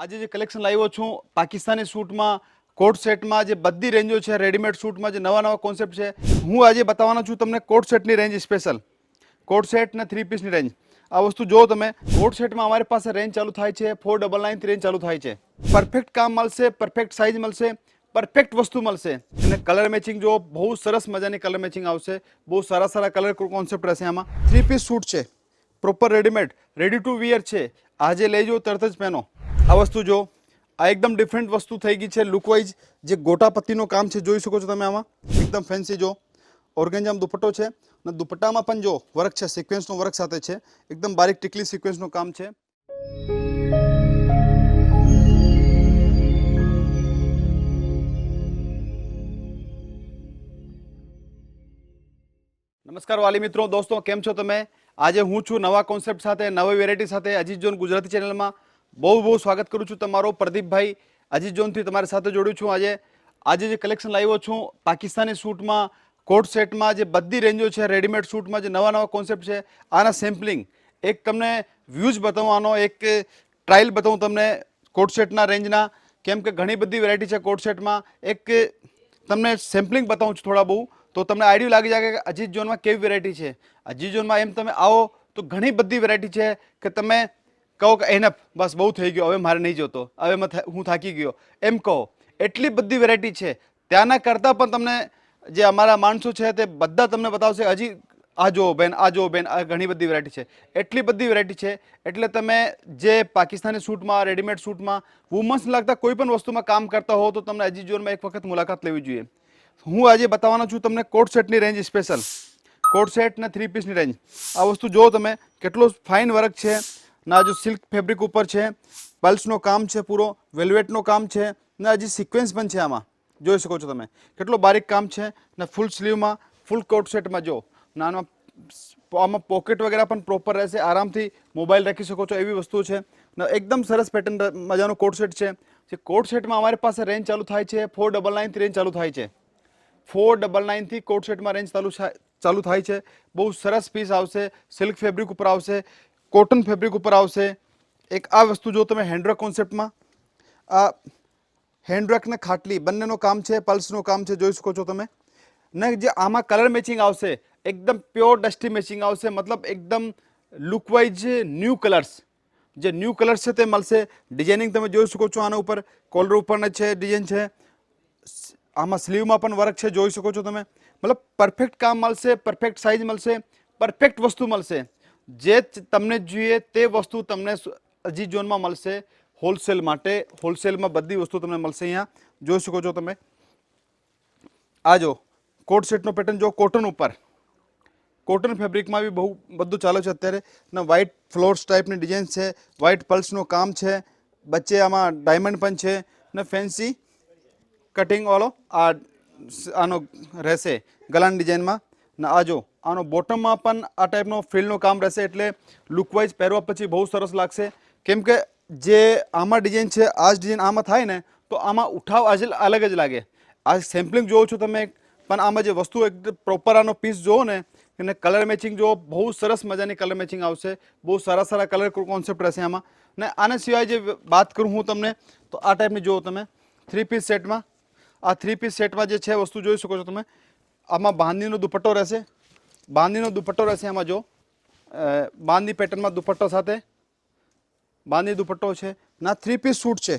આજે જે કલેક્શન લાવ્યો છું, પાકિસ્તાની સૂટમાં કોટ સેટમાં જે બધી રેન્જો છે રેડીમેડ સૂટમાં જે નવા નવા કોન્સેપ્ટ છે, હું આજે બતાવવાનો છું તમને કોટ સેટની રેન્જ સ્પેશિયલ કોટ સેટ ને થ્રી પીસની રેન્જ આ વસ્તુ જો તમે કોટ સેટમાં અમારી પાસે રેન્જ ચાલુ થાય છે ફોર ડબલ નાઇનથી રેન્જ ચાલુ થાય છે. પરફેક્ટ કામ મળશે પરફેક્ટ સાઇઝ મળશે પરફેક્ટ વસ્તુ મળશે. અને કલર મેચિંગ જો બહુ સરસ મજાની કલર મેચિંગ આવશે. બહુ સારા સારા કલર કોન્સેપ્ટ રહેશે આમાં. થ્રી પીસ સૂટ છે. Proper readymade ready to wear છે. આજે લઈ જાઓ તરત જ પહેનો. આ વસ્તુ જો, આ એકદમ ડિફરન્ટ વસ્તુ થઈ ગઈ છે લુકવાઇઝ જે ગોટા પત્તીનું કામ છે, જોઈ શકો છો તમે આમાં. એકદમ ફેન્સી જો. ઓર્ગેન્જામ દુપટ્ટો છે. અને દુપટ્ટામાં પણ જો વર્ક છે સિક્વન્સનું વર્ક સાથે છે. એકદમ બારીક ટીકલી સિક્વન્સનું કામ છે. નમસ્કાર વાલી મિત્રો, દોસ્તો, કેમ છો તમે? આજે હું છું નવા કોન્સેપ્ટ સાથે, નવી વેરાયટી સાથે અજીત જોન ગુજરાતી ચેનલમાં બહુ બહુ સ્વાગત કરું છું તમારો પ્રદીપભાઈ અજીત જોનથી તમારી સાથે જોડું છું. આજે આજે જે કલેક્શન લાવ્યો છું, પાકિસ્તાની સૂટમાં કોટ સેટમાં જે બધી રેન્જો છે રેડીમેડ સૂટમાં જે નવા નવા કોન્સેપ્ટ છે, આના સેમ્પલિંગ એક તમને વ્યૂઝ બતાવવાનો, એક ટ્રાયલ બતાવું તમને કોટ સેટના રેન્જના કેમ કે ઘણી બધી વેરાયટી છે કોટ સેટમાં એક તમને સેમ્પલિંગ બતાવું છું થોડા બહુ. તો તમને આઈડિયો લાગી જાય કે અજીત ઝોનમાં કેવી વેરાયટી છે. અજીત ઝોનમાં એમ તમે આવો તો ઘણી બધી વેરાયટી છે કે તમે કહો કે એનફ બસ બહુ થઈ ગયો, હવે મારે નહીં જોતો. હવે હું થાકી ગયો. એમ કહો. એટલી બધી વેરાયટી છે. ત્યાંના કરતાં પણ તમને જે અમારા માણસો છે તે બધા તમને બતાવશે, હજી આ જુઓ બેન, આ જુઓ બેન, આ ઘણી બધી વેરાયટી છે. એટલી બધી વેરાયટી છે, એટલે તમે જે પાકિસ્તાની સૂટમાં રેડીમેડ સૂટમાં વુમન્સ લાગતા કોઈ પણ વસ્તુમાં કામ કરતા હો, તો તમને હજી જીવનમાં એક વખત મુલાકાત લેવી જોઈએ. હું આજે બતાવવાનો છું તમને કોટ સેટની રેન્જ સ્પેશિયલ કોટ સેટ ને થ્રી પીસની રેન્જ આ વસ્તુ જુઓ તમે, કેટલો ફાઇન વર્ક છે. ના જો સિલ્ક ફેબ્રિક ઉપર છે પલ્સનો કામ છે પૂરો વેલ્વેટનો કામ છે, ને હજી સિક્વન્સ પણ છે આમાં. જોઈ શકો છો તમે. કેટલો બારીક કામ છે, ને ફૂલ સ્લીવમાં ફૂલ કોટ સેટમાં જો. નાના આમાં પોકેટ વગેરે પણ પ્રોપર રહેશે. આરામથી મોબાઈલ રાખી શકો છો એવી વસ્તુ છે. ને એકદમ સરસ પેટર્ન મજાનો કોટ સેટ છે. જે કોટ સેટમાં અમારી પાસે રેન્જ ચાલુ થાય છે ફોર ડબલ નાઇનથી રેન્જ ચાલુ થાય છે. ફોર ડબલ નાઇનથી કોટ સેટમાં રેન્જ ચાલુ ચાલુ થાય છે. બહુ સરસ પીસ આવશે સિલ્ક ફેબ્રિક ઉપર આવશે. કોટન ફેબ્રિક ઉપર આવશે. એક આ વસ્તુ જો તમે હેન્ડવર્ક કોન્સેપ્ટમાં, આ હેન્ડવર્ક ને ખાટલી, બંનેનો કામ છે, પલ્સનું કામ છે, જોઈ શકો છો તમે. ને જે આમાં કલર મેચિંગ આવશે, એકદમ પ્યોર ડસ્ટી મેચિંગ આવશે, મતલબ એકદમ લુકવાઇઝ ન્યૂ કલર્સ જે ન્યૂ કલર્સ છે તે મળશે. ડિઝાઇનિંગ તમે જોઈ શકો છો આના ઉપર કોલર ઉપરના છે ડિઝાઇન છે. આમાં સ્લીવમાં પણ વર્ક છે, જોઈ શકો છો તમે. મતલબ પરફેક્ટ કામ મળશે પરફેક્ટ સાઇઝ મળશે પરફેક્ટ વસ્તુ મળશે. જે તમને જોઈએ તે વસ્તુ તમને અજી ઝોનમાં મળશે હોલસેલ માટે. હોલસેલમાં બધી વસ્તુ તમને મળશે અહીંયા. જોઈ શકો છો તમે. આ જો, કોટ સેટનો પેટર્ન જો, કોટન ઉપર. કોટન ફેબ્રિકમાં બી બહુ બધું ચાલે છે અત્યારે. ને વ્હાઇટ ફ્લોર્સ ટાઈપની ડિઝાઇન છે. વ્હાઇટ પલ્સનું કામ છે. વચ્ચે આમાં ડાયમંડ પણ છે. ને ફેન્સી કટિંગ વાળો આ આનો રહેશે. ગલાન ડિઝાઇનમાં ને, આ જો, આનો બોટમમાં પણ આ ટાઈપનો ફિલનું કામ રહેશે એટલે લુકવાઇઝ પહેરવા પછી બહુ સરસ લાગશે. કેમ કે જે આમાં ડિઝાઇન છે, આ જ ડિઝાઇન આમાં થાય ને, તો આમાં ઉઠાવ આજે અલગ જ લાગે. આ સેમ્પલિંગ જોવો છો તમે, પણ આમાં જે વસ્તુ એક પ્રોપર આનો પીસ જોવો ને, એને કલર મેચિંગ જો બહુ સરસ મજાની કલર મેચિંગ આવશે. બહુ સારા સારા કલર કોન્સેપ્ટ રહેશે આમાં. ને આના સિવાય જે વાત કરું હું તમને, તો આ ટાઈપની જુઓ તમે થ્રી પીસ સેટમાં આ થ્રી પીસ સેટમાં જે છે, વસ્તુ જોઈ શકો છો તમે. આમાં બાંધીનો દુપટ્ટો રહેશે. બાંધણીનો દુપટ્ટો રહેશે આમાં જો. બાંધી પેટર્નમાં દુપટ્ટો સાથે. બાંધી દુપટ્ટો છે. ના થ્રી પીસ સૂટ છે.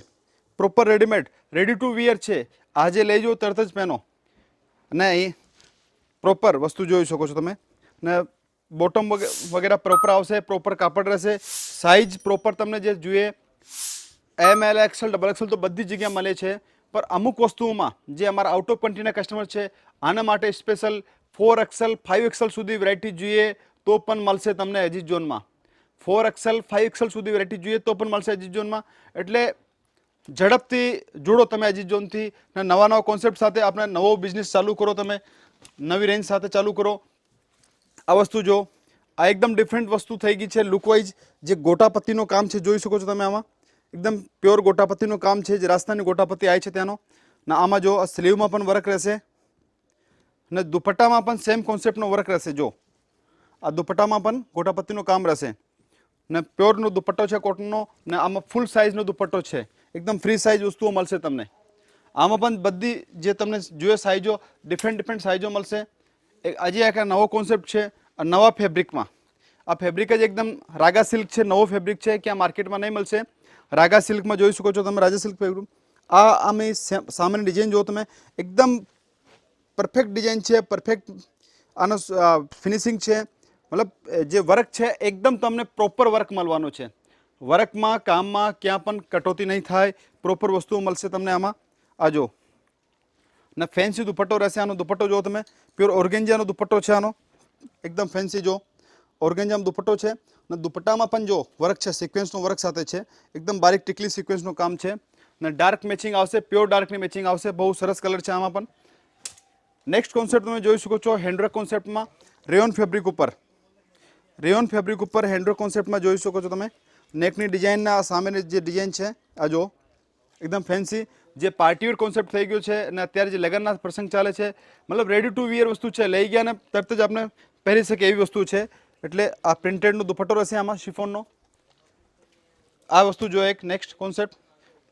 Proper readymade ready to wear છે. આજે લઈ જાઓ તરત જ પહેનો. અને પ્રોપર વસ્તુ જોઈ શકો છો તમે. ને બોટમ વગેરે પ્રોપર આવશે પ્રોપર કાપડ રહેશે. સાઇઝ પ્રોપર તમને જે જોઈએ M L XL double XL તો બધી જગ્યાએ મળે છે. પણ અમુક વસ્તુઓમાં જે અમારા આઉટ ઓફ કન્ટ્રીના કસ્ટમર છે આના માટે special four XL five XL સુધી વેરાયટી જોઈએ તો પણ મળશે તમને એજી ઝોનમાં ફોર એક્સેલ ફાઇવ એક્સેલ સુધી વેરાયટી જોઈએ તો પણ મળશે એજી ઝોનમાં એટલે ઝડપથી જોડો તમે એજી ઝોનથી ને નવા નવા કોન્સેપ્ટ સાથે આપણે નવો બિઝનેસ ચાલુ કરો તમે, નવી રેન્જ સાથે ચાલુ કરો. આ વસ્તુ જો, આ એકદમ ડિફરન્ટ વસ્તુ થઈ ગઈ છે લુકવાઇઝ જે ગોટાપત્તીનું કામ છે, જોઈ શકો છો તમે આમાં. એકદમ પ્યોર ગોટાપત્તીનું કામ છે, જે રાજસ્થાની ગોટાપત્તી આવી છે ત્યાંનો. ના આમાં જો આ સ્લીવમાં પણ વર્ક રહેશે. ને દુપટ્ટામાં પણ સેમ કોન્સેપ્ટનો વર્ક રહેશે, જો. આ દુપટ્ટામાં પણ ગોટાપત્તીનું કામ રહેશે. ને પ્યોરનો દુપટ્ટો છે કોટનનો ને આમાં ફૂલ સાઇઝનો દુપટ્ટો છે. એકદમ ફ્રી સાઇઝ વસ્તુઓ મળશે તમને. આમાં પણ બધી જે તમને જોઈએ સાઇઝો ડિફરન્ટ ડિફરન્ટ સાઇઝો મળશે. આજે એક નવો કોન્સેપ્ટ છે નવા ફેબ્રિકમાં આ ફેબ્રિક જ એકદમ રાગા સિલ્ક છે, નવો ફેબ્રિક છે કે આ માર્કેટમાં નહીં મળશે. રાગા સિલ્કમાં જોઈ શકો છો તમે, રાજા સિલ્ક ફેબ્રિક આ આમે સામાન્ય ડિઝાઇન જો તમે, એકદમ પરફેક્ટ ડિઝાઇન છે પરફેક્ટ આનો ફિનિશિંગ છે. મતલબ જે વર્ક છે, એકદમ તમને પ્રોપર વર્ક મળવાનો છે. વર્કમાં કામમાં ક્યાં પણ કટોતી નહીં થાય પ્રોપર વસ્તુઓ મળશે તમને આમાં. આ જો ને ફેન્સી દુપટ્ટો રહેશે આનો. દુપટ્ટો જો તમે. પ્યોર ઓર્ગેન્જાનો દુપટ્ટો છે આનો. એકદમ ફેન્સી જો ઓર્ગેન્જાનો દુપટ્ટો છે. ને દુપટ્ટામાં પણ જો વર્ક છે સિક્વન્સનો વર્ક સાથે છે. એકદમ બારીક ટીકલી સિક્વન્સનું કામ છે. ને ડાર્ક મેચિંગ આવશે પ્યોર ડાર્કની મેચિંગ આવશે. બહુ સરસ કલર છે આમાં પણ. નેક્સ્ટ કોન્સેપ્ટ તમે જોઈ શકો છો હેન્ડવર્ક કોન્સેપ્ટમાં રેયોન ફેબ્રિક ઉપર. રેયોન ફેબ્રિક ઉપર હેન્ડવર્ક કોન્સેપ્ટમાં જોઈ શકો છો તમે. નેકની ડિઝાઇનના સામેની જે ડિઝાઇન છે, આ જો એકદમ ફેન્સી જે પાર્ટીવેર કોન્સેપ્ટ થઈ ગયો છે અને અત્યારે જે લગ્નના પ્રસંગ ચાલે છે, મતલબ રેડી ટુ વિયર વસ્તુ છે. લઈ ગયા અને તરત જ આપણે પહેરી શકે એવી વસ્તુ છે. એટલે આ પ્રિન્ટેડનો દુપટ્ટો રહેશે આમાં શિફોનનો આ વસ્તુ જો એક નેક્સ્ટ કોન્સેપ્ટ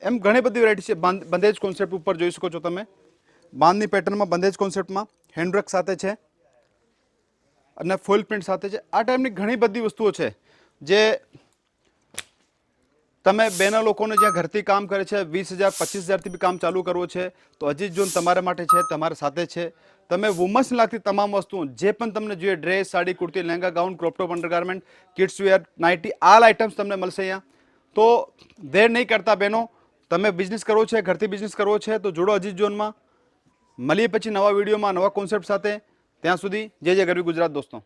એમ ઘણી બધી વેરાયટી છે. બાંધ- બંધેજ કોન્સેપ્ટ ઉપર જોઈ શકો છો તમે. બાંધની પેટર્નમાં, બંધેજ કોન્સેપ્ટમાં હેન્ડવર્ક સાથે છે અને ફોઇલ પ્રિન્ટ સાથે છે. આ ટાઈપની ઘણી બધી વસ્તુઓ છે જે તમે બેના લોકોને જ્યાં ઘરથી કામ કરે છે, વીસ હજાર, પચીસ હજારથી બી કામ ચાલુ કરવો છે, તો અજીત ઝોન તમારા માટે છે, તમારા સાથે છે. તમે વુમન્સ લાગતી તમામ વસ્તુઓ, જે પણ તમને જોઈએ dress sari, kurti, lehenga gown crop top undergarment kids wear nightie all items તમને મળશે અહીંયા. તો દેર નહીં કરતા બહેનો તમે બિઝનેસ કરવો છે, ઘરથી બિઝનેસ કરવો છે, તો જોડો અજીત ઝોનમાં મળીએ પછી નવા વિડીયોમાં નવા કોન્સેપ્ટ સાથે. ત્યાં સુધી જય જય ગરવી ગુજરાત દોસ્તો.